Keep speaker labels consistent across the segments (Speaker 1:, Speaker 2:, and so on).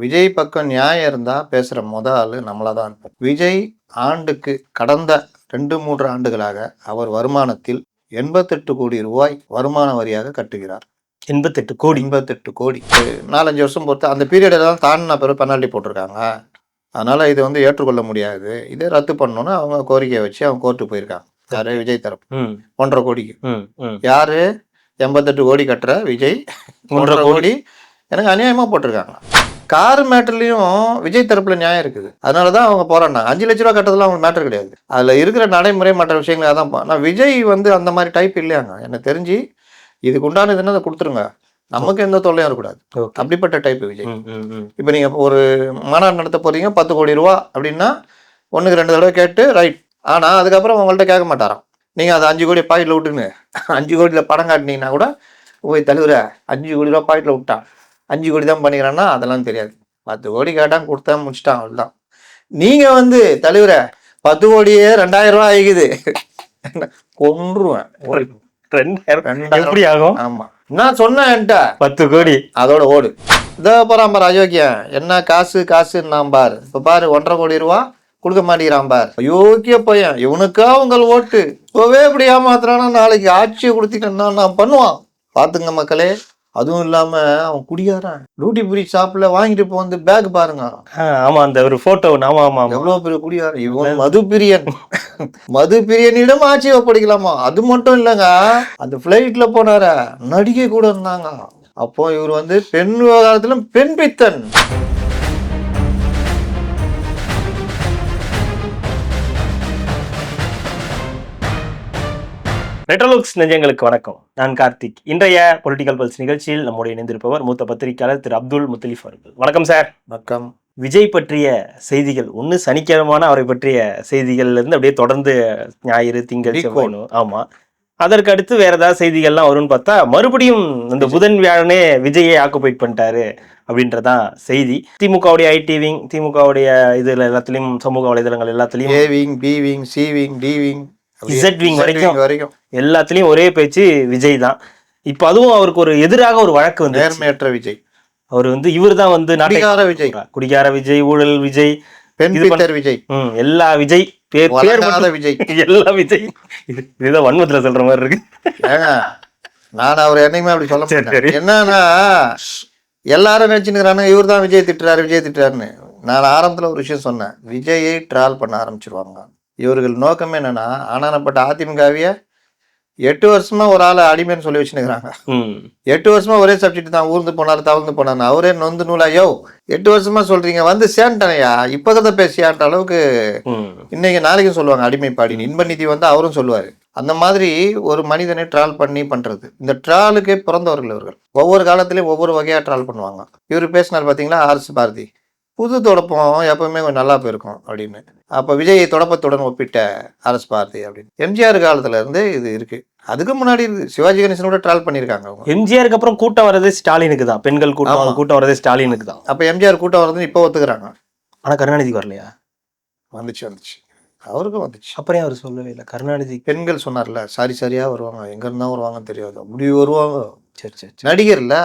Speaker 1: விஜய் பக்கம் நியாயம் இருந்தா பேசுற முத ஆளு நம்மளா தான் இருப்போம் விஜய் ஆண்டுக்கு கடந்த ரெண்டு மூன்று ஆண்டுகளாக அவர் வருமானத்தில் எண்பத்தெட்டு கோடி ரூபாய் வருமான வரியாக கட்டுகிறார்.
Speaker 2: எண்பத்தெட்டு கோடி.
Speaker 1: எண்பத்தெட்டு கோடி. நாலஞ்சு வருஷம் பொறுத்து அந்த பீரியட் தான் தாண்டின பிறகு பெனால்ட்டி போட்டிருக்காங்க. அதனால இது வந்து ஏற்றுக்கொள்ள முடியாது. இதை ரத்து பண்ணணும்னு அவங்க கோரிக்கையை வச்சு அவங்க கோர்ட்டு போயிருக்காங்க. யாரு? விஜய் தரப்பு. ஒன்றரை கோடிக்கு. யாரு? எண்பத்தெட்டு கோடி கட்டுற விஜய்
Speaker 2: ஒன்றரை
Speaker 1: ஒன்றரை கோடி எனக்கு அநியாயமா போட்டிருக்காங்க. கார் மேட்டர்லயும் விஜய் தரப்புல நியாயம் இருக்குது. அதனாலதான் அவங்க போராடினாங்க. அஞ்சு லட்ச ரூபா கட்டதெல்லாம் அவங்க மேட்டர் கிடையாது. அதுல இருக்கிற நடைமுறை மற்ற விஷயங்கள் அதான் பா- நான் விஜய் வந்து அந்த மாதிரி டைப் இல்லையாங்க. எனக்கு தெரிஞ்சு இதுக்கு உண்டான இதுன்னு அதை கொடுத்துருங்க. நமக்கு எந்த தொல்லையும் இருக்கக்கூடாது அப்படிப்பட்ட டைப் விஜய். இப்போ நீங்க ஒரு மாநாடு நடத்த போறீங்க பத்து கோடி ரூபா அப்படின்னா ஒண்ணுக்கு ரெண்டு தடவை கேட்டு ரைட் ஆனா அதுக்கப்புறம் உங்கள்ட்ட கேட்க மாட்டாராம். நீங்க அதை அஞ்சு கோடி பாக்கெட்ல விட்டுன்னு அஞ்சு கோடியில படம் காட்டினீங்கன்னா கூட போய் தலைவர அஞ்சு கோடி ரூபா பாக்கெட்ல விட்டான். அஞ்சு கோடி தான் பண்ணிக்கிறான்னா அதெல்லாம் தெரியாது. பத்து கோடி கேட்டான் கொடுத்தேன் முடிச்சிட்டான் அவ்வளவுதான். நீங்க வந்து தலைவர பத்து கோடியே ரெண்டாயிரம் ரூபாய் ஆகிக்குது. கொன்றுவேன்.
Speaker 2: ரெண்டாயிரம். ஆகும்?
Speaker 1: ஆமா. நான் சொன்னேன் என்கிட்ட.
Speaker 2: பத்து கோடி.
Speaker 1: அதோட ஓடு. இதோ போறான் பாரு அயோக்கியன் என்ன காசு காசுன்னான் பாரு. இப்ப பாரு ஒன்றரை கோடி ரூபா கொடுக்க மாட்டேங்கிறான் பாரு. அயோக்கிய பையன். இவனுக்கா உங்கள் ஓட்டு? இப்பவே இப்படி ஏமாத்துறானா? நாளைக்கு ஆட்சியை கொடுத்துட்டேன்னா நான் பண்ணுவான். பாத்துங்க மக்களே. அதுவும் இல்லாம அவன் குடியாரன் டியூட்டி ஃப்ரீ ஷாப்ல வாங்கிட்டு இப்போ வந்து பேக் பாருங்க.
Speaker 2: ஆமா அந்த ஒரு போட்டோ ஆமா ஆமா
Speaker 1: எவ்வளவு பெரிய குடியாரன் இவன் மது பிரியன். மது பிரியனிடம் ஆட்சி ஒப்படைக்கலாமா? அது மட்டும் இல்லைங்க. அந்த பிளைட்ல போனார நடிகை கூட இருந்தாங்க. அப்போ இவர் வந்து பெண் விவகாரத்துல பெண் பித்தன்.
Speaker 2: ரெட்ரோலுக்ஸ் நெஞ்சங்களுக்கு வணக்கம். நான் கார்த்திக். இன்றைய பொலிட்டிக்கல் பல்ஸ் நிகழ்ச்சியில் நம்முடைய இணைந்திருப்பவர் மூத்த பத்திரிகையாளர் திரு அப்துல் முத்தலிஃப் அவர்கள். வணக்கம் சார்
Speaker 1: வணக்கம்.
Speaker 2: விஜய் பற்றிய செய்திகள் ஒன்று சனிக்கிழமான அவரை பற்றிய செய்திகள்ல இருந்து அப்படியே தொடர்ந்து ஞாயிறு திங்கள்
Speaker 1: Decode.
Speaker 2: செவ்வாய்னு ஆமா. அதற்கு அடுத்து வேற ஏதாவது செய்திகள்லாம் வரும்னு பார்த்தா மறுபடியும் இந்த புதன் வியாழனே விஜயை ஆக்குபைட் பண்ணிட்டாரு அப்படின்றதான் செய்தி. திமுகவுடைய ஐடி விங் திமுகவுடைய இதுல எல்லாத்துலயும் சமூக வலைதளங்கள் எல்லாத்துலயும்
Speaker 1: A wing B wing C wing
Speaker 2: வரைக்கும்.
Speaker 1: வரைக்கும்.
Speaker 2: எல்லாத்துலயும் ஒரே பேச்சு விஜய் தான் இப்போ அதுவும் அவருக்கு ஒரு எதிராக ஒரு வழக்கு வந்து
Speaker 1: நேர்மையற்ற விஜய்.
Speaker 2: அவர் வந்து இவர் தான் வந்து
Speaker 1: குடிகார விஜய்.
Speaker 2: குடிகார விஜய் ஊழல் விஜய்
Speaker 1: விஜய்.
Speaker 2: எல்லா விஜய் பேர்
Speaker 1: விஜய்.
Speaker 2: எல்லா விஜய். இது இதுதான் வன்மத்துல சொல்ற மாதிரி இருக்கு.
Speaker 1: நான் அவர் என்னைக்குமே அப்படி சொல்ல. மாட்டேன். என்னன்னா எல்லாரும் நினைச்சுக்கிறாங்க இவர் தான் விஜய் திட்டுறாரு விஜய் திட்டுறாருன்னு. நான் ஆரம்பத்துல ஒரு விஷயம் சொன்னேன். விஜயை ட்ரால் பண்ண ஆரம்பிச்சிருவாங்க. இவர்கள் நோக்கமே என்னன்னா ஆனானப்பட்ட அதிமுகவிய எட்டு வருஷமா ஒரு ஆளை அடிமைன்னு சொல்லி வச்சுருக்கிறாங்க
Speaker 2: ம்.
Speaker 1: எட்டு வருஷமா ஒரே சப்ஜெக்ட் தான் ஊர்ந்து போனாரு தவழ்ந்து போனாரு அவரே நொந்து நூலா யோ எட்டு வருஷமா சொல்றீங்க வந்து சேர்ந்துட்டானையா இப்போதான் பேசியான்ற அளவுக்கு இன்னைக்கு நாளைக்கும் சொல்லுவாங்க அடிமைப்பாடின்னு இன்ப நிதி வந்து அவரும் சொல்லுவாரு. அந்த மாதிரி ஒரு மனிதனை ட்ரால் பண்ணி பண்றது. இந்த ட்ராலுக்கே பிறந்தவர்கள் இவர்கள். ஒவ்வொரு காலத்திலயும் ஒவ்வொரு வகையா ட்ரால் பண்ணுவாங்க. இவர் பேசினார் பாத்தீங்களா ஆர்எஸ் பாரதி. புது தொடப்பம் எப்பவுமே கொஞ்சம் நல்லா போயிருக்கும் அப்படின்னு. அப்ப விஜய் தொடப்பத்துடன் ஒப்பிட்ட ஆர்எஸ் பாரதி அப்படின்னு. எம்ஜிஆர் காலத்துல இருந்து இது இருக்கு. அதுக்கு முன்னாடி. சிவாஜி கணேசன் கூட ட்ரால் பண்ணியிருக்காங்க அவங்க.
Speaker 2: எம்ஜிஆருக்கு அப்புறம் கூட்டம் வர்றதே ஸ்டாலினுக்கு தான். பெண்கள் கூட்டம். கூட்டம் வர்றதே ஸ்டாலினுக்கு தான்.
Speaker 1: அப்ப எம்ஜிஆர் கூட்டம் வருதுன்னு இப்போ ஒத்துக்கிறாங்க.
Speaker 2: ஆனா கருணாநிதிக்கு வரலையா?
Speaker 1: வந்துச்சு வந்துச்சு. அவருக்கும் வந்துச்சு.
Speaker 2: அப்புறம் அவர் சொல்லவே இல்லை? கருணாநிதி
Speaker 1: பெண்கள் சொன்னார்ல சாரி சரியா வருவாங்க. எங்க இருந்தா வருவாங்கன்னு தெரியாது. அப்படி வருவாங்க.
Speaker 2: சரி சரி சரி.
Speaker 1: நடிகர்ல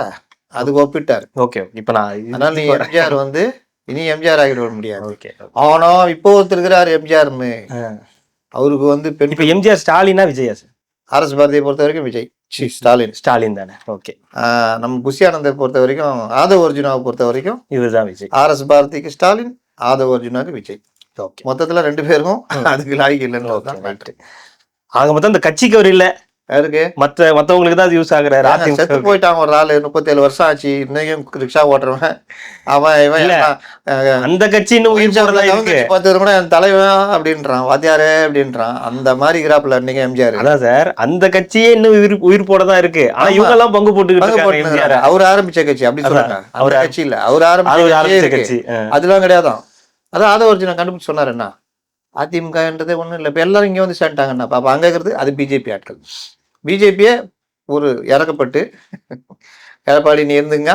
Speaker 1: அதுக்கு ஒப்பிட்டாரு.
Speaker 2: ஓகே இப்போ நான்
Speaker 1: அதனால நீ எம்ஜிஆர் வந்து இனி எம்ஜிஆர் ஆகிட முடியாது.
Speaker 2: ஓகே
Speaker 1: ஆனா இப்போ ஒருத்தர் இருக்கிறாரு எம்ஜிஆர்னு. அவருக்கு வந்து பெண்
Speaker 2: இப்போ எம்ஜிஆர் ஸ்டாலினா விஜயா சார்?
Speaker 1: அரசு பாரதியை பொறுத்த வரைக்கும் விஜய். சி ஸ்டாலின்.
Speaker 2: ஸ்டாலின் தானே. ஓகே.
Speaker 1: நம்ம புஷி ஆனந்தை பொறுத்த வரைக்கும் ஆதவ அர்ஜுனாவை பொறுத்த வரைக்கும்
Speaker 2: இவர் தான் விஜய்
Speaker 1: ஆர்எஸ் பாரதிக்கு ஸ்டாலின் ஆதவ அர்ஜுனாவுக்கு விஜய்.
Speaker 2: ஓகே.
Speaker 1: மொத்தத்துல ரெண்டு பேருக்கும் அதுக்கு லாய்க்கு இல்லைன்னு
Speaker 2: ஆக மொத்தம் இந்த கட்சிக்கு அவர் இல்ல.
Speaker 1: யாருக்கு?
Speaker 2: மத்த மத்தவங்களுக்கு தான் அது யூஸ் ஆகுறாரு
Speaker 1: செத்து போயிட்டான் ஒரு ஆளு முப்பத்தேழு வருஷம் ஆச்சு இன்னைக்கும் ரிக்ஷா ஓட்டுறவன். அவன் இவன்
Speaker 2: அந்த கட்சி இன்னும் உயிர் போறதா இருக்கு.
Speaker 1: கவர்மெண்ட் பார்த்து கூட என் தலைவன் அப்படின்றான் வாத்தியாரே அப்படின்றான். அந்த மாதிரி இருக்கிறாப்புல இன்னைக்கு எம்ஜிஆர்.
Speaker 2: அதான் சார் அந்த கட்சியே இன்னும் உயிர் உயிர் போட தான் இருக்கு. ஆனா. இவங்க எல்லாம் பங்கு போட்டுக்கிட்டு
Speaker 1: அவர் ஆரம்பிச்ச கட்சி அப்படி. சொல்றாங்க அவர் கட்சி இல்ல. அவர்
Speaker 2: அது
Speaker 1: ஆரம்பிச்ச.
Speaker 2: கட்சி.
Speaker 1: அதெல்லாம் கிடையாதான். அதான் ஆதவர்ஜுன கண்டுபிடிச்சு சொன்னாரு என்ன? அதிமுகன்றதே ஒண்ணும் இல்ல. இப்ப எல்லாரும் இங்க வந்து சேர்ந்துட்டாங்கண்ணா. அப்ப அங்க இருக்கிறது அது பிஜேபி ஆட்கள். பிஜேபியே ஒரு இறக்கப்பட்டு எடப்பாடி நீ இருந்துங்க.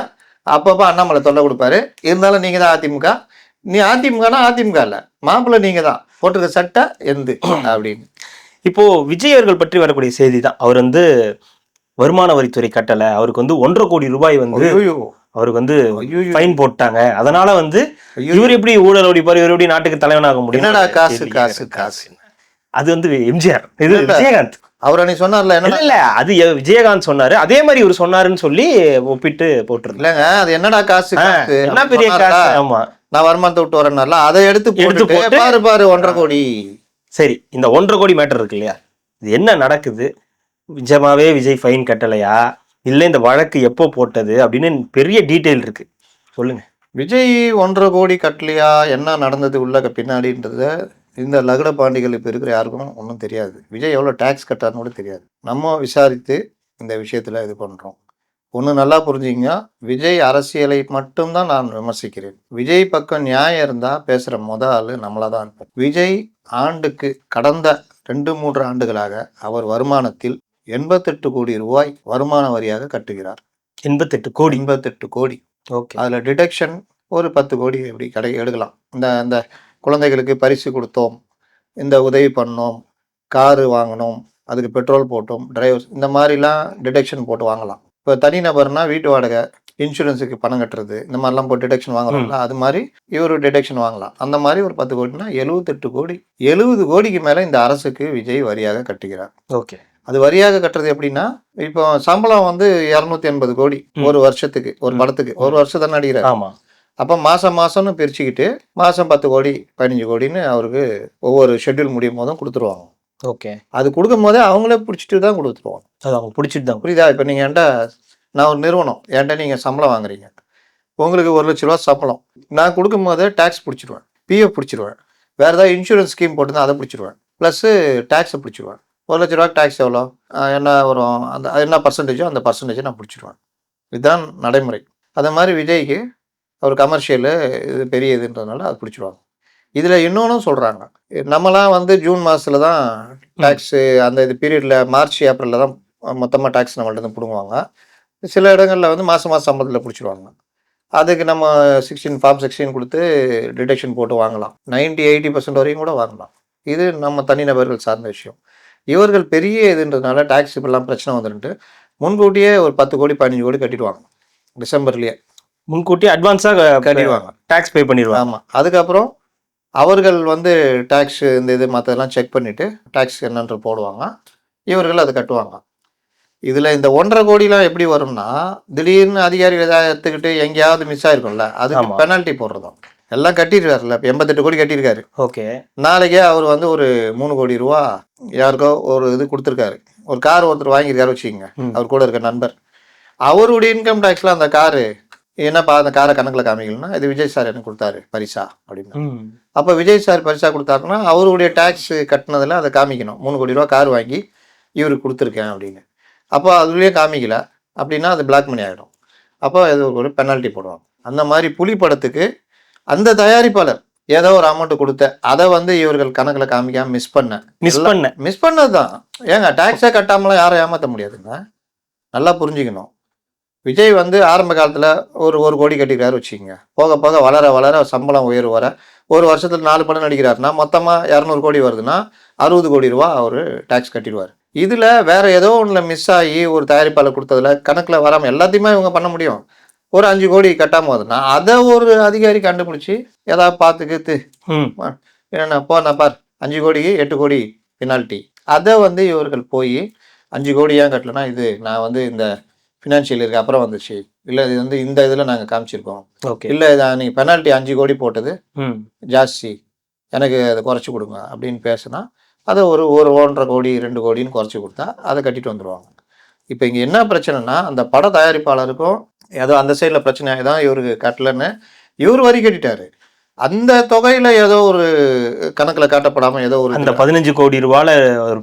Speaker 1: அப்பப்போ அண்ணாமலை தொல்லை கொடுப்பாரு. இருந்தாலும் நீங்க தான் அதிமுக. நீ அதிமுகனா அதிமுக இல்ல. மாப்பிள்ளை நீங்க தான். போட்டிருக்க சட்டை எந்து அப்படின்னு.
Speaker 2: இப்போ விஜய் அவர்கள் பற்றி வரக்கூடிய செய்தி தான். அவர் வந்து வருமான வரித்துறை கட்டல. அவருக்கு வந்து ஒன்றரை கோடி ரூபாய் வந்து அவருக்கு வந்து ஃபைன் போட்டாங்க. அதனால வந்து. இவர் எப்படி ஊழல் ஒடிப்பார் இவர் எப்படி நாட்டுக்கு தலைவனாக முடியும்?
Speaker 1: காசு காசு காசு
Speaker 2: அது வந்து எம்ஜிஆர். இது. விஜயகாந்த்.
Speaker 1: அவர் அன்னைக்கு சொன்னார்ல என்னடா?
Speaker 2: இல்ல அது விஜயகாந்த் சொன்னாரு. அதே மாதிரி இவர் சொன்னாருன்னு சொல்லி ஒப்பிட்டு போட்டிருந்தேன்.
Speaker 1: இல்லங்க அது என்னடா காசு
Speaker 2: என்ன பெரிய காசு? ஆமா.
Speaker 1: நான் வருமானத்தை விட்டு வரேன்னால அதை எடுத்து
Speaker 2: எடுத்து
Speaker 1: பாரு பாரு ஒன்றரை கோடி.
Speaker 2: சரி இந்த ஒன்றரை கோடி மேட்டர் இருக்கு இல்லையா? இது என்ன நடக்குது? நிஜமாவே விஜய் ஃபைன் கட்டலையா? இல்ல இந்த வழக்கு எப்போ போட்டது? அப்படின்னு பெரிய டீட்டெயில் இருக்கு. சொல்லுங்க.
Speaker 1: விஜய் ஒன்றரை கோடி கட்டலையா? என்ன நடந்தது உள்ள பின்னாடின்றத இந்த லகுட பாண்டிகள் இப்போ இருக்கிற யாருக்கும் ஒன்றும் தெரியாது. விஜய் எவ்வளோ டேக்ஸ் கட்டார்னு கூட தெரியாது. நம்ம விசாரித்து இந்த விஷயத்தில் இது பண்ணுறோம் ஒன்று நல்லா புரிஞ்சுங்க விஜய் அரசியலை மட்டும்தான் நான் விமர்சிக்கிறேன். விஜய் பக்கம் நியாயம் இருந்தால் பேசுகிற முத ஆள் நம்மளாக தான் இருப்போம் விஜய் ஆண்டுக்கு கடந்த ரெண்டு மூன்று ஆண்டுகளாக அவர் வருமானத்தில் எண்பத்தெட்டு கோடி ரூபாய் வருமான வரியாக கட்டுகிறார்.
Speaker 2: எண்பத்தெட்டு கோடி.
Speaker 1: எண்பத்தெட்டு கோடி.
Speaker 2: ஓகே.
Speaker 1: அதில் டிடக்ஷன் ஒரு பத்து கோடி எப்படி கடை எடுக்கலாம். இந்த இந்த குழந்தைகளுக்கு பரிசு கொடுத்தோம். இந்த உதவி பண்ணோம். காரு வாங்கினோம். அதுக்கு பெட்ரோல் போட்டோம். டிரைவர்ஸ் இந்த மாதிரிலாம் டிடக்ஷன் போட்டு வாங்கலாம். இப்போ தனிநபர்னா வீட்டு வாடகை இன்சூரன்ஸுக்கு பணம் கட்டுறது இந்த மாதிரிலாம் போட்டு டிடக்ஷன் வாங்குறோம்ல அது மாதிரி இவர் டிடக்ஷன் வாங்கலாம். அந்த மாதிரி ஒரு பத்து கோடினா எழுபத்தெட்டு கோடி எழுபது கோடிக்கு மேலே இந்த அரசுக்கு விஜய் வரியாக கட்டுகிறார்.
Speaker 2: ஓகே.
Speaker 1: அது வரியாக கட்டுறது எப்படின்னா இப்போ சம்பளம் வந்து இரநூத்தி எண்பது கோடி. ஒரு வருஷத்துக்கு ஒரு. படத்துக்கு ஒரு வருஷம் தானே நடிக்கிறார்
Speaker 2: ஆமா.
Speaker 1: அப்போ மாதம் மாதம்னு பிரிச்சுக்கிட்டு மாதம் பத்து கோடி பதினஞ்சு கோடின்னு அவருக்கு ஒவ்வொரு ஷெட்யூல் முடியும் போதும் கொடுத்துருவாங்க.
Speaker 2: ஓகே.
Speaker 1: அது கொடுக்கும் போதே அவங்களே பிடிச்சிட்டு தான் கொடுத்துருவாங்க.
Speaker 2: அது அவங்க பிடிச்சிட்டு தான்
Speaker 1: புரியுதா? இப்போ நீங்கள் என்கிட்ட நான் ஒரு நிறுவனம் என்கிட்ட நீங்கள் சம்பளம் வாங்குறீங்க? உங்களுக்கு ஒரு லட்ச ரூபா சம்பளம். நான் கொடுக்கும் போதே டேக்ஸ் பிடிச்சிருவேன் பிஎஃப் பிடிச்சிருவேன். வேறு ஏதாவது இன்சூரன்ஸ் ஸ்கீம் போட்டு அதை பிடிச்சிருவேன். ப்ளஸ்ஸு டேக்ஸை பிடிச்சிருவேன். ஒரு லட்ச ரூபா டேக்ஸ் எவ்வளோ? என்ன வரும்? அந்த என்ன பர்சன்டேஜோ அந்த பர்சன்டேஜை நான் பிடிச்சிருவேன். இதுதான் நடைமுறை. அதே மாதிரி விஜய்க்கு அவர் கமர்ஷியலு இது பெரிய இதுன்றதுனால அது பிடிச்சிருவாங்க. இதில் இன்னொன்றும் சொல்கிறாங்க நம்மலாம் வந்து ஜூன் மாதத்தில் தான் டேக்ஸு அந்த இது பீரியடில் மார்ச் ஏப்ரலில் தான் மொத்தமாக டேக்ஸ் நம்மள்ட்ட பிடுங்குவாங்க. சில இடங்களில் வந்து மாதம் மாதம் சம்பளத்தில் பிடிச்சிருவாங்க. அதுக்கு நம்ம சிக்ஸ்டீன் ஃபார்ம் சிக்ஸ்டீன் கொடுத்து டிடக்ஷன் போட்டு வாங்கலாம். 90 எயிட்டி பர்சன்ட் வரையும் கூட வாங்கலாம். இது நம்ம தனிநபர்கள் சார்ந்த விஷயம். இவர்கள் பெரிய இதுன்றதுனால டேக்ஸ் இப்பெல்லாம் பிரச்சனை வந்துட்டு முன்கூட்டியே ஒரு பத்து கோடி பதினஞ்சு கோடி கட்டிடுவாங்க. டிசம்பர்லேயே.
Speaker 2: முன்கூட்டி அட்வான்ஸா
Speaker 1: கட்டிடுவாங்க
Speaker 2: டாக்ஸ் பே பண்ணிடுவாங்க
Speaker 1: ஆமாம் அதுக்கப்புறம் அவர்கள் வந்து டேக்ஸ் இந்த இது மற்றதெல்லாம் செக் பண்ணிவிட்டு டேக்ஸ் என்னன்ற போடுவாங்க. இவர்கள் அதை கட்டுவாங்க. இதில் இந்த ஒன்றரை கோடிலாம் எப்படி வரும்னா திடீர்னு அதிகாரிகள் ஏதாவது எடுத்துக்கிட்டு எங்கேயாவது மிஸ் ஆயிருக்கும்ல அதுக்கு. பெனால்ட்டி போடுறதும். எல்லாம் கட்டிருக்காருல்ல இப்போ எண்பத்தெட்டு கோடி கட்டியிருக்காரு.
Speaker 2: ஓகே.
Speaker 1: நாளைக்கே அவர் வந்து ஒரு மூணு கோடி ரூபா யாருக்கோ ஒரு இது கொடுத்துருக்காரு. ஒரு கார் ஒருத்தர் வாங்கியிருக்காரு வச்சுக்கோங்க. அவர் கூட இருக்க நண்பர். அவருடைய இன்கம் டேக்ஸில் அந்த காரு என்னப்பா அந்த காரை கணக்கில் காமிக்கலன்னா இது விஜய் சார் எனக்கு கொடுத்தாரு பரிசா அப்படின்னு. அப்போ விஜய் சார் பரிசா கொடுத்தாருன்னா அவருடைய டேக்ஸ் கட்டினதில் அதை காமிக்கணும். மூணு கோடி ரூபா கார் வாங்கி இவருக்கு கொடுத்துருக்கேன் அப்படின்னு. அப்போ அதுலேயே காமிக்கல. அப்படின்னா அது பிளாக் மணி ஆகிடும் அப்போ அது ஒரு பெனால்ட்டி போடுவாங்க. அந்த மாதிரி புலி படத்துக்கு அந்த தயாரிப்பாளர் ஏதோ ஒரு அமௌண்ட் கொடுத்த அதை வந்து இவர்கள் கணக்கில் காமிக்காம மிஸ் பண்ண.
Speaker 2: மிஸ் பண்ண.
Speaker 1: மிஸ் பண்ணது தான் ஏங்க டேக்ஸே கட்டாமலாம் யாரும் ஏமாற்ற முடியாதுங்க. நல்லா புரிஞ்சுக்கணும். விஜய் வந்து ஆரம்ப காலத்தில் ஒரு ஒரு கோடி கட்டிக்கிறாரு வச்சுக்கோங்க. போக போக வளர வளர சம்பளம் உயர்வு வர ஒரு வருஷத்துல நாலு படம் நடிக்கிறாருன்னா மொத்தமாக இரநூறு கோடி வருதுன்னா அறுபது கோடி ரூபா அவர் டேக்ஸ் கட்டிடுவார். இதில் வேற ஏதோ ஒன்றில் மிஸ் ஆகி ஒரு தயாரிப்பாளர் கொடுத்ததுல கணக்கில் வராமல் எல்லாத்தையுமே இவங்க பண்ண முடியும். ஒரு அஞ்சு கோடி கட்டாமல் வருதுன்னா அதை ஒரு அதிகாரி கண்டுபிடிச்சி ஏதாவது பார்த்துக்கிட்டு
Speaker 2: ம்.
Speaker 1: என்னென்ன போ நான் பார் அஞ்சு கோடிக்கு எட்டு கோடி பெனால்ட்டி அதை வந்து இவர்கள் போய் அஞ்சு கோடி ஏன் கட்டலனா இது நான் வந்து இந்த ஃபினான்ஷியல் இருக்கு அப்புறம் வந்துச்சு. இல்லை இது வந்து இந்த இதில் நாங்கள் காமிச்சிருக்கோம்.
Speaker 2: ஓகே
Speaker 1: இல்லை இதை நீங்கள் பெனால்ட்டி அஞ்சு கோடி போட்டது. ஜாஸ்தி. எனக்கு அதை குறைச்சி கொடுங்க அப்படின்னு பேசுனா அதை ஒரு ஒரு ஒன்றரை கோடி ரெண்டு கோடின்னு குறைச்சி கொடுத்தா அதை கட்டிட்டு வந்துடுவாங்க இப்போ இங்கே என்ன பிரச்சனைனா அந்த பட தயாரிப்பாளருக்கும் ஏதோ அந்த சைடில் பிரச்சனை தான் இவருக்கு கட்டலன்னு இவர் வரி கட்டிட்டாரு. அந்த தொகையில் ஏதோ ஒரு கணக்கில் காட்டப்படாமல் ஏதோ ஒரு
Speaker 2: அந்த பதினஞ்சு கோடி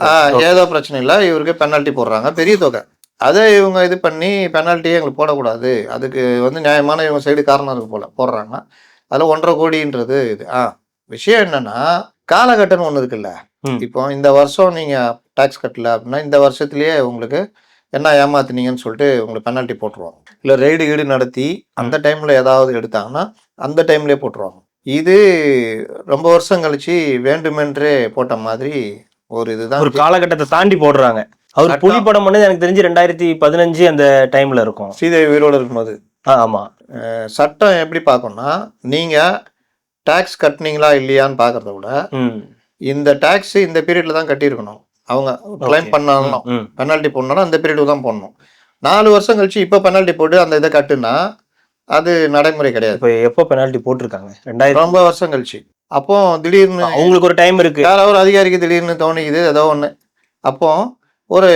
Speaker 1: ஆ, ஏதோ பிரச்சனை இல்லை இவருக்கு பெனால்ட்டி போடுறாங்க பெரிய தொகை. அதை இவங்க இது பண்ணி பெனால்ட்டியே எங்களுக்கு போடக்கூடாது. அதுக்கு வந்து நியாயமான இவங்க சைடு காரணம் இருக்கு போல போடுறாங்க அதில் ஒன்றரை கோடின்றது இது. ஆ விஷயம் என்னன்னா காலகட்டம்னு ஒன்று இருக்குல்ல. இப்போ இந்த வருஷம் நீங்கள் டேக்ஸ் கட்டல அப்படின்னா இந்த வருஷத்துலயே உங்களுக்கு என்ன ஏமாத்துனீங்கன்னு சொல்லிட்டு உங்களுக்கு பெனால்ட்டி போட்டுருவாங்க. இல்லை ரெய்டு கீடு நடத்தி அந்த டைமில் ஏதாவது எடுத்தாங்கன்னா அந்த டைம்லேயே போட்டுருவாங்க. இது ரொம்ப வருஷம் கழிச்சு வேண்டுமென்றே போட்ட மாதிரி ஒரு இதுதான்.
Speaker 2: ஒரு காலகட்டத்தை தாண்டி போடுறாங்க. அவர். புலி படம் பண்ணது எனக்கு தெரிஞ்சு ரெண்டாயிரத்தி பதினஞ்சு அந்த டைம்ல இருக்கும்.
Speaker 1: ஸ்ரீதேவி உயிரோடு இருக்கும்போது.
Speaker 2: ஆ, ஆமா.
Speaker 1: அஹ் சட்டம் எப்படி பார்க்கணும்னா நீங்கள் டேக்ஸ் கட்டினீங்களா இல்லையான்னு பார்க்கறத விட இந்த டேக்ஸ் இந்த பீரியட்ல தான் கட்டியிருக்கணும். அவங்க கிளைம் பண்ணாலும்
Speaker 2: ம்
Speaker 1: பெனால்ட்டி போடணும்னா அந்த பீரியட் தான் போடணும். நாலு வருஷம் கழிச்சு இப்போ பெனால்ட்டி போட்டு அந்த இதை கட்டுனா அது நடைமுறை கிடையாது.
Speaker 2: இப்போ எப்போ பெனால்ட்டி போட்டிருக்காங்க? ரெண்டாயிரம்
Speaker 1: ரொம்ப வருஷம் கழிச்சு. அப்போ திடீர்னு
Speaker 2: அவங்களுக்கு ஒரு டைம் இருக்கு.
Speaker 1: யாரோ ஒரு அதிகாரிக்கு திடீர்னு தோணிக்குது ஏதோ ஒன்று அப்போ ஒரு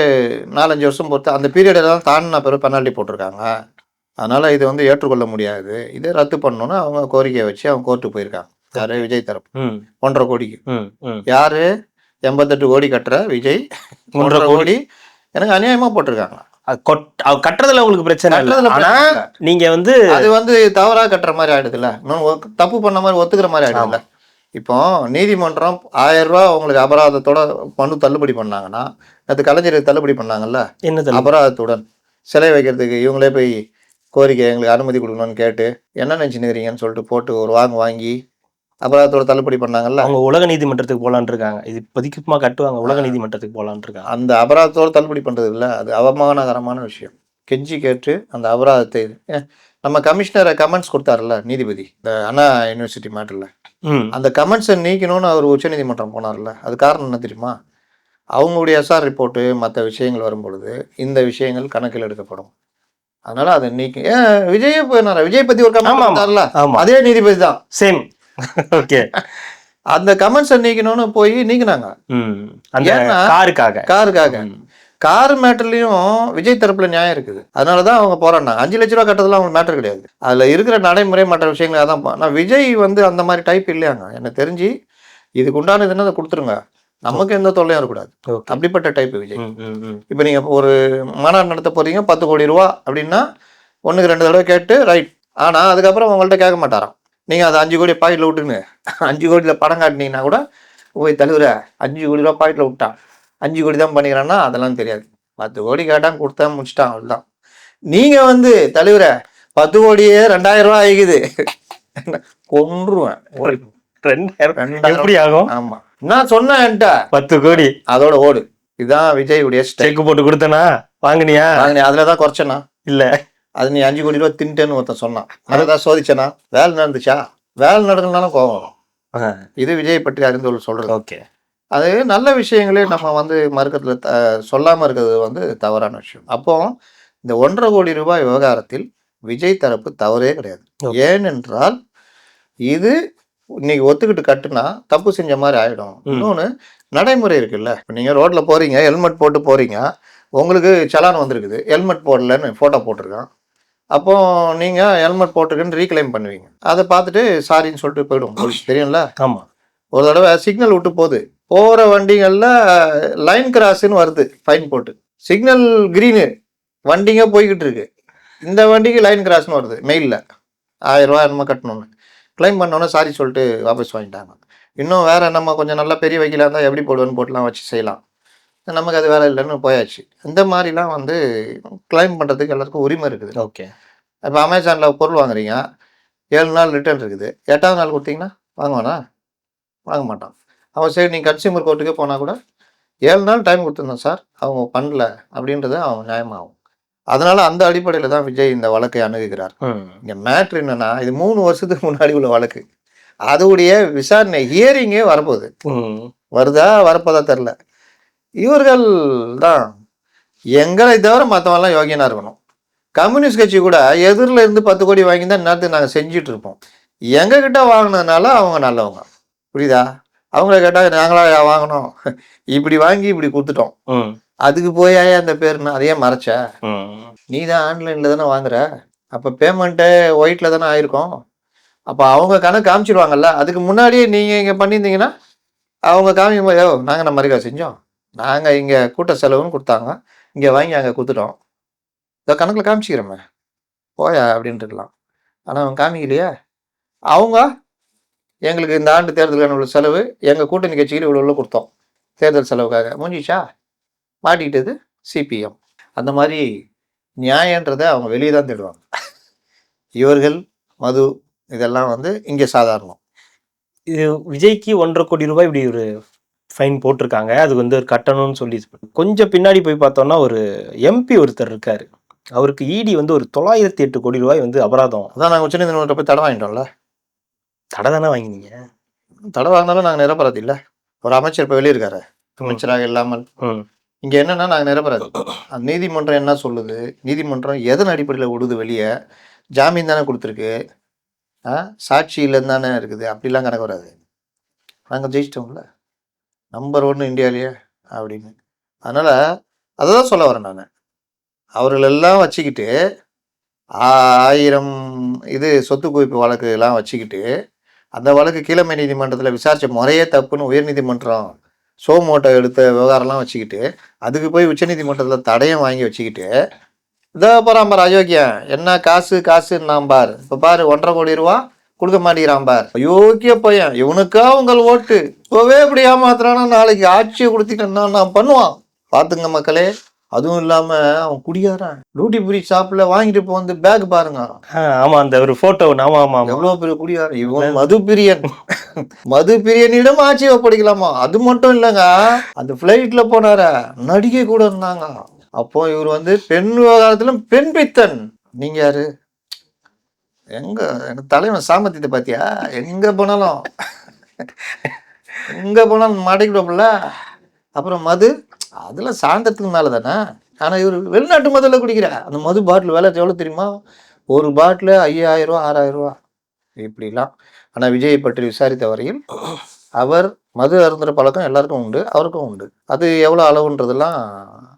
Speaker 1: நாலஞ்சு வருஷம் பொறுத்து அந்த பீரியடை தான் தாண்டின பிறகு பெனால்ட்டி போட்டிருக்காங்க. அதனால இது வந்து ஏற்றுக்கொள்ள முடியாது. இதை ரத்து பண்ணணும்னு அவங்க கோரிக்கையை வச்சு அவங்க கோர்ட்டுக்கு போயிருக்காங்க. யாரு? விஜய் தரப்பு. ஒன்றரை கோடிக்கு. யாரு? எண்பத்தெட்டு கோடி கட்டுற விஜய்
Speaker 2: ஒன்றரை
Speaker 1: கோடி. எனக்கு அநியாயமா போட்டிருக்காங்க.
Speaker 2: கட்டுறதுல உங்களுக்கு பிரச்சனை. நீங்க வந்து
Speaker 1: அது வந்து தவறா கட்டுற மாதிரி ஆயிடுதுல்ல. தப்பு பண்ண மாதிரி ஒத்துக்கிற மாதிரி ஆயிடுதுல்ல. இப்போ நீதிமன்றம் ஆயிரம் ரூபாய் உங்களுக்கு அபராதத்தோட மனு தள்ளுபடி பண்ணாங்கன்னா அது கலைஞர் தள்ளுபடி பண்ணாங்கல்ல?
Speaker 2: என்ன
Speaker 1: அபராதத்துடன் சிலை வைக்கிறதுக்கு இவங்களே போய் கோரிக்கை எங்களுக்கு அனுமதி கொடுக்கணும்னு கேட்டு என்ன நினைச்சுக்கிறீங்கன்னு சொல்லிட்டு போட்டு ஒரு வாங்க வாங்கி அபராதத்தோட தள்ளுபடி பண்ணாங்கல்ல?
Speaker 2: அவங்க உலக நீதிமன்றத்துக்கு போலான்னு இருக்காங்க. இது இப்போதைக்கு சும்மா கட்டுவாங்க? உலக நீதிமன்றத்துக்கு போலான்னு இருக்காங்க.
Speaker 1: அந்த அபராதத்தோட தள்ளுபடி பண்றது இல்ல. அது அவமானகரமான விஷயம். கெஞ்சி கேட்டு அந்த அபராதத்தை நம்ம கமிஷனரை கமெண்ட்ஸ் கொடுத்தாருல்ல நீதிபதி? இந்த அண்ணா யூனிவர்சிட்டி மேட்டர்ல.
Speaker 2: ம்
Speaker 1: அந்த கமெண்ட்ஸை நீக்கணும்னு அவர் உச்சநீதிமன்றம் போனார்ல. அது காரணம் என்ன தெரியுமா? அவங்களுடைய எஸ்ஆர் ரிப்போர்ட்டு மற்ற விஷயங்கள் வரும்பொழுது இந்த விஷயங்கள் கணக்கில் எடுக்கப்படும். அதனால அதை நீக்கி ஏன் விஜயே போயினாரா விஜய் பத்தி ஒரு கமெண்ட் அதே நீதிபதி தான்.
Speaker 2: சேம் ஓகே
Speaker 1: அந்த கமெண்ட்ஸை நீக்கணும்னு போய் நீக்கினாங்க.
Speaker 2: காருக்காக.
Speaker 1: காருக்காக. கார் மேட்டர்லயும் விஜய் தரப்புல நியாயம் இருக்குது. அதனால தான் அவங்க போராடினாங்க. அஞ்சு லட்ச ரூபா கட்டதெல்லாம் அவங்க மேட்டர் கிடையாது. அதுல இருக்கிற நடைமுறை மற்ற விஷயங்கள் அதான். பா- நான் விஜய் வந்து அந்த மாதிரி டைப் இல்லையாங்க. எனக்கு தெரிஞ்சு இதுக்கு உண்டான இதுன்னு அதை கொடுத்துருங்க. நமக்கு எந்த தொல்லையும் இருக்கக்கூடாது அப்படிப்பட்ட டைப் விஜய். இப்போ நீங்க ஒரு மாநாடு நடத்த போறீங்க பத்து கோடி ரூபா அப்படின்னா ஒண்ணுக்கு ரெண்டு தடவை கேட்டு ரைட். ஆனா அதுக்கப்புறம் உங்கள்ட்ட கேட்க மாட்டாராம். நீங்க அதை அஞ்சு கோடி பாக்கெட்ல விட்டுங்க அஞ்சு கோடியில படம் காட்டினீங்கன்னா கூட போய் தலைவர அஞ்சு கோடி ரூபா பாக்கெட்ல விட்டான். அஞ்சு கோடி தான் பண்ணிக்கிறான்னா அதெல்லாம் தெரியாது. பத்து கோடி கேட்டான் கொடுத்தேன் முடிச்சிட்டான் அவ்வளவுதான். நீங்க வந்து தலைவர பத்து கோடியே ரெண்டாயிரம் ரூபாய் ஆகிக்குது. கொன்றுவேன்.
Speaker 2: எப்படி ஆகும்?
Speaker 1: ஆமா. நான் சொன்னேன் என்கிட்ட.
Speaker 2: பத்து கோடி.
Speaker 1: அதோட ஓடு. இதுதான் விஜயுடைய ஸ்டைல்
Speaker 2: செக் போட்டு கொடுத்தனா? வாங்குனியா?
Speaker 1: நீ அதுல தான் குறைச்சனா?
Speaker 2: இல்ல.
Speaker 1: அது நீ அஞ்சு கோடி ரூபா தின்ட்டேன்னு ஒருத்தன் சொன்னான். அதான் சோதிச்சனா? வேலை நடந்துச்சா? வேலை நடக்கலனாலும் கோவம். இது விஜய் பற்றி அறிந்து சொல்றது.
Speaker 2: ஓகே.
Speaker 1: அது நல்ல விஷயங்களே நம்ம வந்து மறுக்கத்துல த சொல்லாம இருக்கிறது வந்து தவறான விஷயம். அப்போ இந்த ஒன்றரை கோடி ரூபாய் விவகாரத்தில் விஜய் தரப்பு தவறே கிடையாது. ஏனென்றால் இது இன்னைக்கு ஒத்துக்கிட்டு கட்டுனா தப்பு செஞ்ச மாதிரி ஆயிடும். இன்னொன்று நடைமுறை இருக்குல்ல. இப்போ நீங்கள் ரோட்ல போறீங்க ஹெல்மெட் போட்டு போறீங்க உங்களுக்கு சலான் வந்திருக்குது ஹெல்மெட் போடலன்னு ஃபோட்டோ போட்டிருக்கான். அப்போ நீங்க ஹெல்மெட் போட்டிருக்குன்னு ரீக்ளைம் பண்ணுவீங்க. அதை பார்த்துட்டு சாரின்னு சொல்லிட்டு போயிடும் உங்களுக்கு தெரியும்ல?
Speaker 2: ஆமா.
Speaker 1: ஒரு தடவை சிக்னல் விட்டு போகுது. போகிற வண்டிகள்ல லைன் கிராஸ்ன்னு வருது ஃபைன் போட்டு. சிக்னல் கிரீனு வண்டிங்க போய்கிட்டு இருக்கு. இந்த வண்டிக்கு லைன் கிராஸ்னு வருது மெயிலில் ஆயிரம் ரூபாய் என்னமோ கட்டணும்னு. கிளைம் பண்ணோன்னே சாரி சொல்லிட்டு வாபஸ் வாங்கிட்டாங்க. இன்னும் வேற நம்ம கொஞ்சம் நல்ல பெரிய வக்கீலாக இருந்தால் எப்படி போடுவேன்னு போட்டுலாம் வச்சு செய்யலாம். நமக்கு அது வேலை இல்லைன்னு போயாச்சு. இந்த மாதிரிலாம் வந்து கிளைம் பண்ணுறதுக்கு எல்லாருக்கும் உரிமை இருக்குது.
Speaker 2: ஓகே.
Speaker 1: இப்போ அமேசானில் பொருள் வாங்குறீங்க ஏழு நாள் ரிட்டர்ன் இருக்குது. எட்டாவது நாள் கொடுத்தீங்கன்னா வாங்குவானா? வாங்க மாட்டான். அவன் சரி நீங்கள் கன்சியூமர் கோர்ட்டுக்கே போனால் கூட ஏழு நாள் டைம் கொடுத்துருந்தேன் சார். அவங்க பண்ணல அப்படின்றது அவன் நியாயமாகும். அதனால அந்த அடிப்படையில் தான் விஜய் இந்த வழக்கை அணுகுகிறார். இங்கே மேட்ரு என்னன்னா இது மூணு வருஷத்துக்கு முன்னாடி உள்ள வழக்கு. அதோடைய விசாரணை ஹியரிங்கே வரப்போகுது. வருதா வரப்போதா தெரில இவர்கள் தான் எங்களை தவிர மற்றவெல்லாம் யோகியனா இருக்கணும். கம்யூனிஸ்ட் கட்சி கூட எதிரில் இருந்து பத்து கோடி வாங்கி தான் நேரத்துக்கு நாங்கள் செஞ்சுட்டு இருப்போம். எங்க கிட்ட வாங்கினதுனால அவங்க நல்லவங்க. புரியுதா? அவங்கள கேட்டால் நாங்களா வாங்கினோம் இப்படி வாங்கி இப்படி கொடுத்துட்டோம். அதுக்கு போய் அந்த பேருன்னு அதையே மறைச்ச. நீ தான் ஆன்லைனில் தானே வாங்குற? அப்போ பேமெண்ட்டு ஒயிட்டில் தானே ஆயிருக்கும். அப்போ அவங்க கணக்கு காமிச்சிருவாங்கல்ல? அதுக்கு முன்னாடியே நீங்கள் இங்கே பண்ணியிருந்தீங்கன்னா அவங்க காமிக்கும் போது "யோ, நாங்கள் நம்ம மாதிரிக்கா செஞ்சோம். நாங்கள் இங்கே கூட்ட செலவுன்னு கொடுத்தாங்க. இங்கே வாங்கி அங்கே கொடுத்துட்டோம். இந்த கணக்கில் காமிச்சிக்கிறோமே. போயா? அப்படின்ட்டு இருக்கலாம் ஆனால் அவங்க காமிக்கலையே. அவங்க எங்களுக்கு இந்த ஆண்டு தேர்தலுக்கான உள்ள செலவு எங்கள் கூட்டணி கட்சிகள் இவ்வளோ உள்ள கொடுத்தோம்? தேர்தல் செலவுக்காக. முடிஞ்சிச்சா? மாட்டிக்கிட்டது சிபிஎம் அந்த மாதிரி நியாயன்றதை அவங்க வெளியே தான் தேடுவாங்க. இவர்கள் மது இதெல்லாம் வந்து இங்கே சாதாரணம்.
Speaker 2: இது விஜய்க்கு ஒன்றரை கோடி ரூபாய் இப்படி ஒரு ஃபைன் போட்டிருக்காங்க. அது வந்து ஒரு கட்டணும்னு சொல்லி கொஞ்சம் பின்னாடி போய் பார்த்தோம்னா ஒரு எம்பி ஒருத்தர் இருக்காரு. அவருக்கு இடி வந்து ஒரு தொள்ளாயிரத்தி எட்டு கோடி ரூபாய் வந்து அபராதம்.
Speaker 1: அதான் நாங்கள் உச்சநீதிமன்றத்தை போய் தடை வாங்கிட்டோம்ல.
Speaker 2: தடை தானே வாங்கினீங்க?
Speaker 1: தடை வாங்கினாலும் நாங்கள் நிரப்பராதி இல்லை. ஒரு அமைச்சர் இப்போ வெளியே இருக்காரு
Speaker 2: ம்.
Speaker 1: அமைச்சராக இல்லாமல். இங்க என்னன்னா நாங்கள் நிரப்பராதி அந்த நீதிமன்றம் என்ன சொல்லுது? நீதிமன்றம் எதன் அடிப்படையில் விடுது வெளியே? ஜாமீன் தானே கொடுத்துருக்கு. ஆ? சாட்சி இல்லைன்னு தானே இருக்குது. அப்படிலாம் கணக்கு வராது. நாங்கள் ஜெயிச்சிட்டோம்ல. நம்பர் ஒன்று இந்தியாவிலேயே அப்படின்னு. அதனால் அதை தான் சொல்ல வரேன் நான். அவர்களெல்லாம் வச்சுக்கிட்டு ஆயிரம் இது சொத்து குவிப்பு வழக்கு எல்லாம் வச்சுக்கிட்டு அந்த வழக்கு கீழமை நீதிமன்றத்தில் விசாரித்த முறையே தப்புன்னு உயர்நீதிமன்றம் சோமோட்டோ எடுத்த விவகாரம்லாம் வச்சுக்கிட்டு அதுக்கு போய் உச்சநீதிமன்றத்தில் தடையம் வாங்கி வச்சுக்கிட்டு இதோ போகிறான் பார் அயோக்கியன் என்ன காசு காசுன்னான் பார். இப்போ பாரு ஒன்றரை கோடி ரூபா கொடுக்க மாட்டேங்கிறான் பார். அயோக்கிய பையன் இவனுக்கா உங்கள் ஓட்டு? இப்போவே இப்படி ஏமாத்துறானா? நாளைக்கு ஆட்சியை கொடுத்துட்டேன்னா நான் பண்ணுவான்? பார்த்துங்க மக்களே. அதுவும் இல்லாமல் அவன் குடியாரன் டியூட்டி ஃப்ரீ ஷாப்பில் வாங்கிட்டு இப்போ வந்து பேக் பாருங்க.
Speaker 2: ஆமா அந்த ஒரு போட்டோ ஆமா ஆமா
Speaker 1: எவ்வளவு பெரிய குடியாரன் இவன் மது பிரியன். மது பிரியனிடம் ஆட்சி ஒப்படைக்கலாமா? அது மட்டும் இல்லைங்க. அந்த பிளைட்ல போனார நடிகை கூட இருந்தாங்க. அப்போ இவர் வந்து பெண் விவகாரத்திலும் பெண் பித்தன். நீங்க யாரு? எங்க எங்க தலைவன் சாமர்த்தியத்தை பாத்தியா எங்க போனாலும். எங்க போனாலும் மாட்டிக்கிட்டோம்ல அப்புறம் மது? அதெல்லாம் சாயந்தரத்துக்கு மேலே தானே? ஆனால் இவர் வெளிநாட்டு மதுல குடிக்கிற அந்த மது பாட்டில் விலை எவ்வளோ தெரியுமா? ஒரு பாட்டில் ஐயாயிரம் ரூபா இப்படிலாம். ஆனால் விஜயை பற்றி விசாரித்த வரையில் அவர் மது அருந்துற பழக்கம் எல்லாருக்கும் உண்டு அவருக்கும் உண்டு. அது எவ்வளோ அளவுன்றதெல்லாம்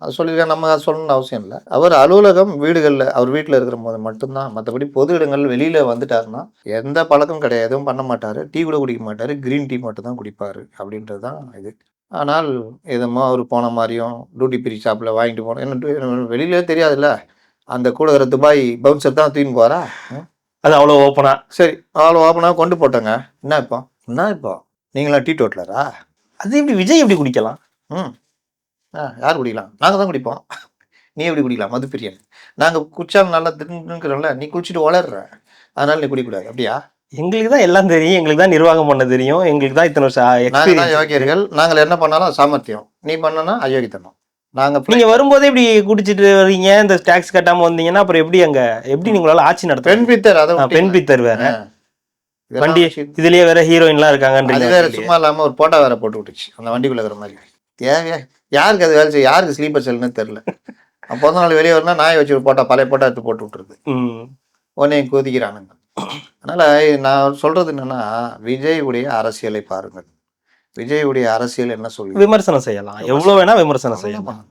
Speaker 1: அது சொல்லியிருக்கேன் நம்ம அதை சொல்லணும்னு அவசியம் இல்லை. அவர் அலுவலகம் வீடுகளில் அவர் வீட்டில் இருக்கிற போது மட்டும்தான். மற்றபடி பொது இடங்கள் வெளியில் வந்துட்டாருன்னா எந்த பழக்கம் கிடையாது. எதுவும் பண்ண மாட்டார். டீ கூட குடிக்க மாட்டார். க்ரீன் டீ மட்டும் தான் குடிப்பார். அப்படின்றது தான் இது. ஆனால் எதுமோ அவர் போன மாதிரியும் டியூட்டி ஃப்ரீ ஷாப்பில் வாங்கிட்டு போனோம் என்ன வெளியிலே தெரியாதுல்ல? அந்த கூட இருக்கிற துபாய் பவுன்சர் தான் தூக்கின்னு போகிறா
Speaker 2: அது அவ்வளவு ஓப்பனா
Speaker 1: சரி அவ்வளோ ஓப்பனாக கொண்டு போட்டோங்க. என்ன இப்போ? என்ன இப்போ? நீங்களா டீ டோட்டலரா
Speaker 2: அது எப்படி விஜய் எப்படி குடிக்கலாம்?
Speaker 1: ம். ஆ யார் குடிக்கலாம்? நாங்கள் தான் குடிப்போம். நீ எப்படி குடிக்கலாம்? மது பிரியன் நாங்கள் குடிச்சாலும் நல்லா திருந்துக்கிறோம்ல நீ குடிச்சிட்டு வளர்ற அதனால நீ குடிக்கூடாது அப்படியா?
Speaker 2: எங்களுக்கு தான் எல்லாம் தெரியும். எங்களுக்கு தான் நிர்வாகம் பண்ண தெரியும். எங்களுக்கு தான் இத்தனை வருஷம்
Speaker 1: யோகியர்கள். நாங்கள் என்ன பண்ணாலும் சாமர்த்தியம். நீ பண்ணனா அயோக்கித்தனம் நாங்கள்
Speaker 2: நீங்க வரும்போதே இப்படி குடிச்சிட்டு வர்றீங்க இந்த டாக்ஸ் கட்டாம வந்தீங்கன்னா அப்புறம் எப்படி அங்க எப்படி உங்களால ஆட்சி நடத்த
Speaker 1: பெண் பித்தர் அதை
Speaker 2: ஆ, பெண் பித்தர் வேற. வண்டி. இதுலயே வேற ஹீரோயின்லாம்
Speaker 1: அது வேற சும்மா இல்லாம ஒரு போட்டோ வேற போட்டு விட்டுச்சு. அந்த வண்டிக்குள்ள இருக்கிற மாதிரி. தேவையா யாருக்கு அது வேலை செய்ய யாருக்கு ஸ்லீப்பர் செல்னு தெரியல. அப்போ வந்து நாள் வெளியே வரணும் நாயை வச்சு ஒரு போட்டோ பழைய போட்டோ எடுத்து போட்டு விட்டுருது. உடனே கொதிக்கிறானுங்க. அதனால நான் சொல்றது என்னன்னா விஜய் உடைய அரசியலை பாருங்கள். விஜய் உடைய அரசியல் என்ன சொல்லி
Speaker 2: விமர்சனம் செய்யலாம். எவ்வளவு வேணா விமர்சனம் செய்யலாம்.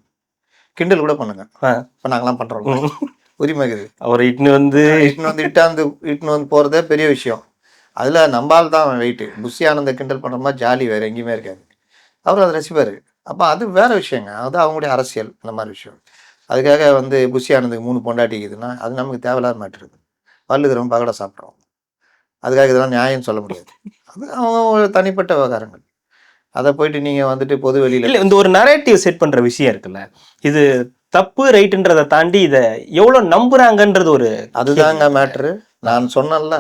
Speaker 1: கிண்டல் கூட பண்ணுங்க. இப்ப நாங்கெல்லாம் பண்றோம்.
Speaker 2: ம்.
Speaker 1: உரிமை இருக்குது
Speaker 2: அவர் இட்டுன்னு வந்து
Speaker 1: இட்டுன்னு வந்து இட்டாந்து இட்டுன்னு வந்து போறதே பெரிய விஷயம். அதுல நம்பால் தான் வெயிட்டு புஷி ஆனந்த கிண்டல் பண்ற மாதிரி ஜாலி வேற எங்கேயுமே இருக்காது. அவர் அதை ரசிப்பாரு. அப்ப அது வேற விஷயங்க. அது அவங்களுடைய அரசியல் இந்த மாதிரி விஷயம். அதுக்காக வந்து புஷி ஆனந்துக்கு மூணு பொண்டாட்டிக்குதுன்னா அது நமக்கு தேவையில்லாத மாட்டுறது பல்லுக்கிறவன் பகடை சாப்பிட்றோம். அதுக்காக இதெல்லாம் நியாயம் சொல்ல முடியாது. அது அவங்க தனிப்பட்ட விவகாரங்கள். அதை போயிட்டு நீங்க வந்துட்டு பொது வெளியில
Speaker 2: இல்ல இந்த ஒரு நரேட்டிவ் செட் பண்ற விஷயம் இருக்குல்ல. இது தப்பு ரைட்டுன்றதை தாண்டி இத எவ்வளவு நம்புறாங்கன்றது ஒரு
Speaker 1: அதுதாங்க மேட்ரு நான் சொன்னேன்ல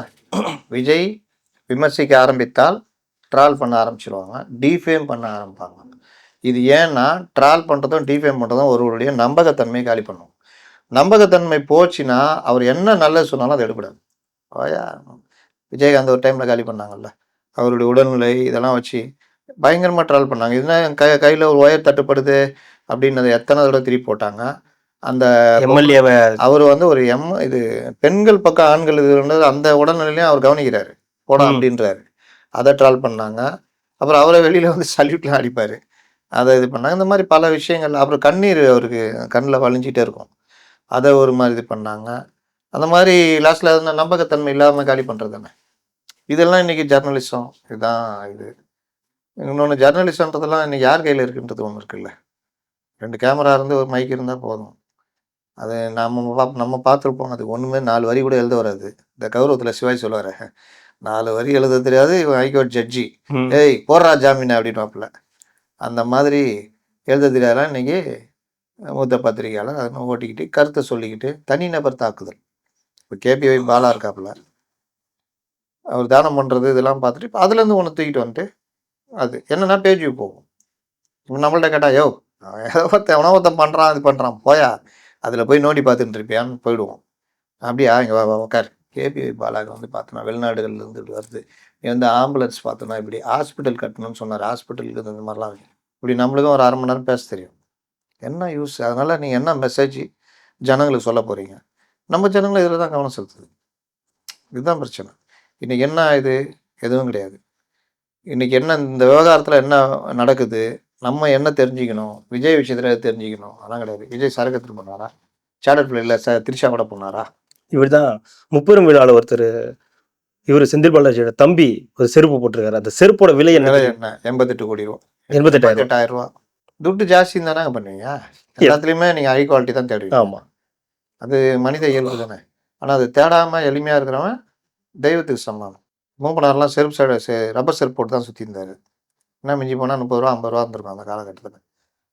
Speaker 1: விஜய் விமர்சிக்க ஆரம்பித்தால் ட்ரால் பண்ண ஆரம்பிச்சிருவாங்க டிஃபேம் பண்ண ஆரம்பிப்பாங்க. இது ஏன்னா ட்ரால் பண்ணுறதும் டிஃபேம் பண்ணுறதும் ஒருவருடைய நம்பகத்தன்மையை காலி பண்ணும். நம்பகத்தன்மை போச்சுன்னா அவர் என்ன நல்லது சொன்னாலும் அதை எடுக்கூடாது ஓயா விஜயகாந்த் ஒரு டைமில் காலி பண்ணாங்கல்ல. அவருடைய உடல்நிலை இதெல்லாம் வச்சு பயங்கரமாக ட்ரால் பண்ணாங்க. இதுனா கை கையில் ஒரு ஒயர் தட்டுப்படுது அப்படின்னது எத்தனை தடவை திருப்பி போட்டாங்க. அந்த
Speaker 2: எம்எல்ஏவை
Speaker 1: அவர் வந்து ஒரு எம் இது பெண்கள் பக்கம் ஆண்கள் இதுன்றது அந்த உடல்நிலையும் அவர் கவனிக்கிறாரு. போடா. அப்படின்றாரு. அதை ட்ரால் பண்ணாங்க. அப்புறம் அவரை வெளியில வந்து சல்யூட்லாம் அடிப்பாரு. அதை இது பண்ணாங்க. இந்த மாதிரி பல விஷயங்கள். அப்புறம் கண்ணீர் அவருக்கு கண்ணில் வழிஞ்சிட்டே இருக்கும். அதை ஒரு மாதிரி இது பண்ணாங்க. அந்த மாதிரி லாஸ்ட்ல எதுனா நம்பகத்தன்மை இல்லாமல் காலி பண்ணுறது தானே. இதெல்லாம் இன்னைக்கு ஜர்னலிசம் இதுதான் இது. இன்னொன்று ஜர்னலிசம்ன்றதெல்லாம் இன்னைக்கு யார் கையில் இருக்குன்றது ஒன்று இருக்குல்ல. ரெண்டு கேமரா இருந்து ஒரு மைக் இருந்தால் போதும். அது நம்ம பா நம்ம பார்த்துருப்போம். அது ஒன்றுமே நாலு வரி கூட எழுத வராது. இந்த கௌரவத்தில் சிவாஜி சொல்லுவார் நாலு வரி எழுத தெரியாது இவன் ஹைகோர்ட் ஜட்ஜி. ஏய் போடுறா ஜாமீன் அப்படின்வாப்புல அந்த மாதிரி எழுத தெரியாதான் இன்னைக்கு மூத்த பத்திரிகையாளர் அதை ஓட்டிக்கிட்டு கருத்தை சொல்லிக்கிட்டு தனிநபர் தாக்குதல். இப்போ கேபிஒய் பாலா இருக்காப்புல. அவர் தானம் பண்ணுறது இதெல்லாம் பார்த்துட்டு இப்போ அதுலேருந்து ஒன்று தூக்கிட்டு வந்துட்டு அது என்னன்னா பேஜ் வியூ போகும். இப்போ நம்மள்ட்ட கேட்டா யோ ஏதோ ஒருத்தன் ஒருத்தன் பண்ணுறான் இது பண்ணுறான் போயா அதில் போய் நோண்டி பார்த்துட்டு இருப்பியான்னு போயிடுவோம். அப்படியா இங்கே வா வா உட்கார் கேபி பாலாக வந்து பார்த்தோன்னா வெளிநாடுகள்ல இருந்து இப்படி வருது. நீ வந்து ஆம்புலன்ஸ் பார்த்தோன்னா இப்படி ஹாஸ்பிட்டல் கட்டணும்னு சொன்னார். ஹாஸ்பிட்டலுக்கு இந்த மாதிரிலாம். இப்படி நம்மளுக்கும் ஒரு அரை மணி நேரம் பேச தெரியும். என்ன யூஸ் அதனால் நீங்கள் என்ன மெசேஜ் ஜனங்களுக்கு சொல்ல போகிறீங்க நம்ம ஜனங்களை இதில் தான் கவனம் செலுத்துது. இதுதான் பிரச்சனை. இன்னைக்கு என்ன இது? எதுவும் கிடையாது. இன்னைக்கு என்ன இந்த விவகாரத்தில் என்ன நடக்குது? நம்ம என்ன தெரிஞ்சுக்கணும்? விஜய் விஷயத்தில் தெரிஞ்சுக்கணும்? அதெல்லாம் கிடையாது. விஜய் சரக்கத்தில் பண்ணாரா சேடர் பிள்ளையில் ச திரிஷா கூட பண்ணாரா
Speaker 2: இவர்தான் முப்பெரும் விழாவில் ஒருத்தர் இவர் செந்தில் பாலாஜியோட தம்பி ஒரு செருப்பு போட்டிருக்காரு. அந்த செருப்போட விலை என்ன?
Speaker 1: விலை என்ன? எண்பத்தெட்டு கோடி ரூபா.
Speaker 2: எண்பத்தெட்டாயிரம்
Speaker 1: எட்டாயிரம் ரூபா. துட்டு ஜாஸ்தி தானே பண்ணுவீங்க? எல்லாத்துலேயுமே நீங்கள் ஹை குவாலிட்டி தான் தேடுவீங்க.
Speaker 2: ஆமா.
Speaker 1: அது மனித இயல்பு தானே. ஆனால் அது தேடாமல் எளிமையாக இருக்கிறவன் தெய்வத்துக்கு சமானம் மூப்பனார்லாம் செருப்பு சைடு ரப்பர் செருப்பு போட்டு தான் சுற்றி இருந்தார் என்ன மிஞ்சி போனால் முப்பது ரூபா ஐம்பது ரூபா இருந்திருக்கும் அந்த காலகட்டத்தில்.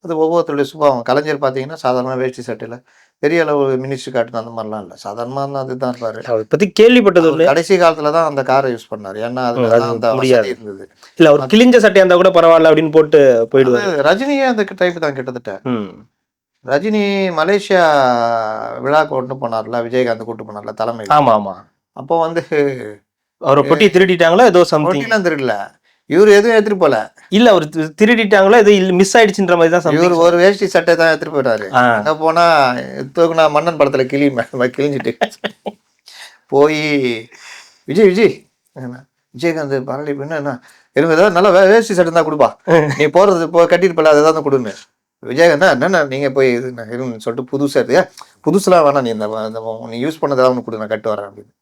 Speaker 1: அது ஒவ்வொருத்தருடைய சுபாவம். கலைஞர் பார்த்தீங்கன்னா சாதாரண வேஷ்டி சட்டையில் பெரிய அளவு மினிஸ்டர் காட்டுன அந்த மாதிரிலாம் இல்லை. சாதாரணமாக தான் அதுதான் இருப்பார்
Speaker 2: அவரை பத்தி கேள்விப்பட்டது
Speaker 1: கடைசி காலத்தில் தான் அந்த காரை யூஸ் பண்ணார். ஏன்னா
Speaker 2: அது
Speaker 1: அந்த
Speaker 2: முடியாது.
Speaker 1: இருந்தது.
Speaker 2: இல்ல அவர் கிழிஞ்ச சட்டையா இருந்தா கூட பரவாயில்ல அப்படின்னு போட்டு போயிடுவாரு.
Speaker 1: ரஜினியே அந்த டைப் தான் கிட்டத்தட்ட. ரஜினி மலேசியா விழா கொண்டு போனார்ல விஜயகாந்த் கூட்டு போனார்ல தலைமை
Speaker 2: ஆமா ஆமா.
Speaker 1: அப்போ வந்து
Speaker 2: அவரை பொட்டி திருடிட்டாங்களா? ஏதோ சம்திங்
Speaker 1: தெரியல இவர் எதுவும் எடுத்துட்டு போல?
Speaker 2: இல்ல அவர் திருடிட்டாங்களா ஏதோ மிஸ் ஆயிடுச்சுன்ற மாதிரி தான்
Speaker 1: இவர் ஒரு வேஷ்டி சட்டை தான் எடுத்துட்டு போயிட்டாரு. அங்க போனா தூக்குனா மன்னன் படத்துல கிளி கிழிஞ்சிட்டு. போய் விஜய் விஜய். விஜயகாந்த் பரளி என்ன? எனக்கு ஏதாவது நல்ல வேஷ்டி சட்டை தான் கொடுப்பா. நீ போறது போ கட்டிட்டு போல அதை தான் கொடுன்னு. விஜயகாந்த் என்னண்ணா நீங்க போய் இது நான் இருன்னு சொல்லிட்டு புதுசா இருக்கு. "ஏன், புதுசுலாம் வேணாம் நீ இந்த நீ யூஸ் பண்ணதாக ஒன்று கொடு நான் கட்டு வரேன் அப்படின்னு.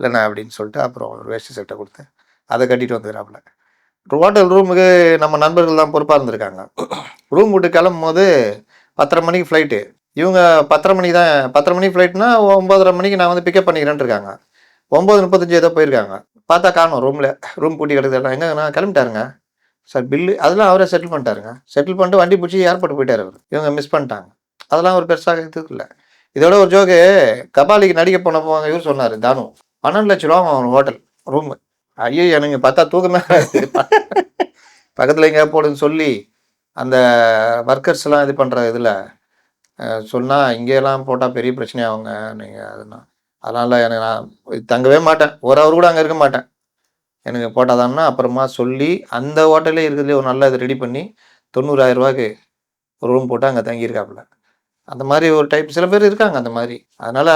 Speaker 1: இல்லைண்ணா அப்படின்னு சொல்லிட்டு அப்புறம் ஒரு வேஷ்டி சட்டை கொடுத்தேன். அதை கட்டிட்டு வந்துக்கிறாப்புல. ஹோட்டல் ரூமுக்கு நம்ம நண்பர்கள் தான் பொறுப்பாக இருந்திருக்காங்க. ரூம் விட்டு கிளம்பும் போது பத்தரை மணிக்கு ஃப்ளைட்டு இவங்க பத்தரை மணிக்கு தான் பத்தரை மணிக்கு ஃப்ளைட்னா ஒம்பதரை மணிக்கு நான் வந்து பிக்கப் பண்ணிக்கிறேன்ட்டு இருக்காங்க. ஒம்பது முப்பத்தஞ்சு ஏதோ போயிருக்காங்க. பார்த்தா காணும் ரூமில் ரூம் பூட்டி கிடக்குது எங்கே நான் கிளம்பிட்டாருங்க. சார் பில்லு அதெல்லாம் அவரே செட்டில் பண்ணிட்டாருங்க. செட்டில் பண்ணிட்டு வண்டி பிடிச்சி ஏர்போர்ட் போயிட்டார் அவர். இவங்க மிஸ் பண்ணிட்டாங்க. அதெல்லாம் ஒரு பெருசாக இது இல்லை. இதோட ஒரு ஜோக்கு கபாலிக்கு நடிக்க போனப்போ இவர் சொன்னார் தானு. பன்னெண்டு லட்ச ரூபா அவன் ஹோட்டல் ரூமு ஐயோ எனக்கு பார்த்தா தூக்கமே. பக்கத்தில் எங்கேயா போடுன்னு சொல்லி அந்த ஒர்க்கர்ஸ்லாம் இது பண்ணுற இதில் சொன்னால் இங்கேயெல்லாம் போட்டால் பெரிய பிரச்சனை ஆகுங்க நீங்கள் அதெல்லாம் அதனால் எனக்கு நான் தங்கவே மாட்டேன். ஒரு அவர் கூட அங்கே இருக்க மாட்டேன். எனக்கு போட்டாதான்னா அப்புறமா சொல்லி அந்த ஹோட்டலே இருக்கிறதுலே ஒரு நல்ல இது ரெடி பண்ணி தொண்ணூறாயிரம் ரூபாய்க்கு ஒரு ரூம் போட்டு அங்கே தங்கியிருக்காப்புல. அந்த மாதிரி ஒரு டைப் சில பேர் இருக்காங்க அந்த மாதிரி. அதனால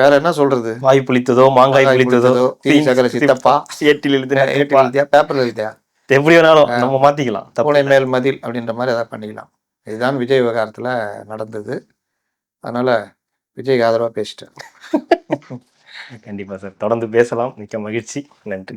Speaker 1: வேற என்ன சொல்றது?
Speaker 2: வாய் புளித்ததோ மாங்காய் புளித்ததோ
Speaker 1: சக்கர சித்தப்பா.
Speaker 2: ஏட்டில்
Speaker 1: எழுதியா பேப்பர்ல எழுதியா
Speaker 2: எப்படி வேணாலும் நம்ம மாத்திக்கலாம். தப்பு
Speaker 1: பூனை மேல் மதில் அப்படின்ற மாதிரி எதாவது பண்ணிக்கலாம். இதுதான் விஜய் விவகாரத்தில் நடந்தது. அதனால விஜய்க்கு ஆதரவாக பேசிட்டேன்.
Speaker 2: கண்டிப்பா சார். தொடர்ந்து பேசலாம். மிக்க மகிழ்ச்சி. நன்றி.